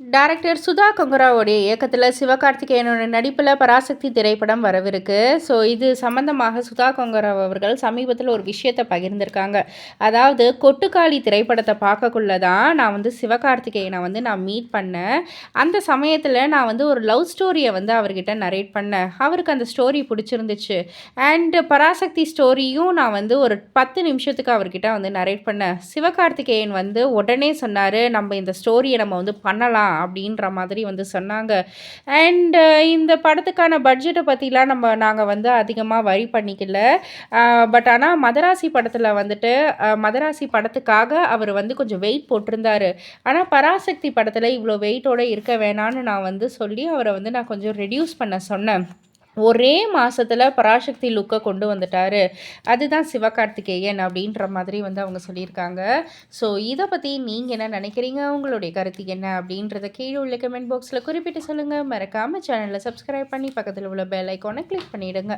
Director Sudha கொங்கராவுடைய இயக்கத்தில் சிவகார்த்திகேயனோட நடிப்பில் பராசக்தி திரைப்படம் வரவிருக்கு. ஸோ இது சம்மந்தமாக சுதா கங்குராவ் அவர்கள் சமீபத்தில் ஒரு விஷயத்தை பகிர்ந்திருக்காங்க. அதாவது கொட்டுக்காளி திரைப்படத்தை பார்க்கக்குள்ள தான் நான் வந்து சிவகார்த்திகேயனை வந்து நான் மீட் பண்ணேன். அந்த சமயத்தில் நான் வந்து ஒரு லவ் ஸ்டோரியை வந்து அவர்கிட்ட நரேட் பண்ணேன். அவருக்கு அந்த ஸ்டோரி பிடிச்சிருந்துச்சு. அண்டு பராசக்தி ஸ்டோரியும் நான் வந்து ஒரு பத்து நிமிஷத்துக்கு அவர்கிட்ட வந்து நரேட் பண்ணேன். சிவகார்த்திகேயன் வந்து உடனே சொன்னார் நம்ம இந்த ஸ்டோரியை நம்ம வந்து பண்ணலாம். அப்படின்ற மாதிரி வந்து சொன்னாங்க. அண்டு இந்த படத்துக்கான பட்ஜெட்டை பற்றிலாம் நம்ம நாங்கள் வந்து அதிகமாக வரி பண்ணிக்கல. பட் ஆனால் மதராசி படத்தில் வந்துட்டு மதராசி படத்துக்காக அவர் வந்து கொஞ்சம் வெயிட் போட்டிருந்தாரு. ஆனால் பராசக்தி படத்தில் இவ்வளோ வெயிட்டோட இருக்க வேணான்னு நான் வந்து சொல்லி அவரை வந்து நான் கொஞ்சம் ரெடியூஸ் பண்ண சொன்னேன். ஒரே மாதத்தில் பராசக்தி லுக்கை கொண்டு வந்துட்டாரு. அதுதான் சிவகார்த்திகேயன் அப்படின்ற மாதிரி வந்து அவங்க சொல்லியிருக்காங்க. ஸோ இதை பற்றி நீங்கள் என்ன நினைக்கிறீங்க? உங்களுடைய கருத்து என்ன அப்படின்றத கீழே உள்ள கமெண்ட் பாக்ஸில் குறிப்பிட்டு சொல்லுங்கள் மறக்காமல் சேனலை சப்ஸ்கிரைப் பண்ணி பக்கத்தில் உள்ள பெல் ஐக்கானை கிளிக் பண்ணிவிடுங்க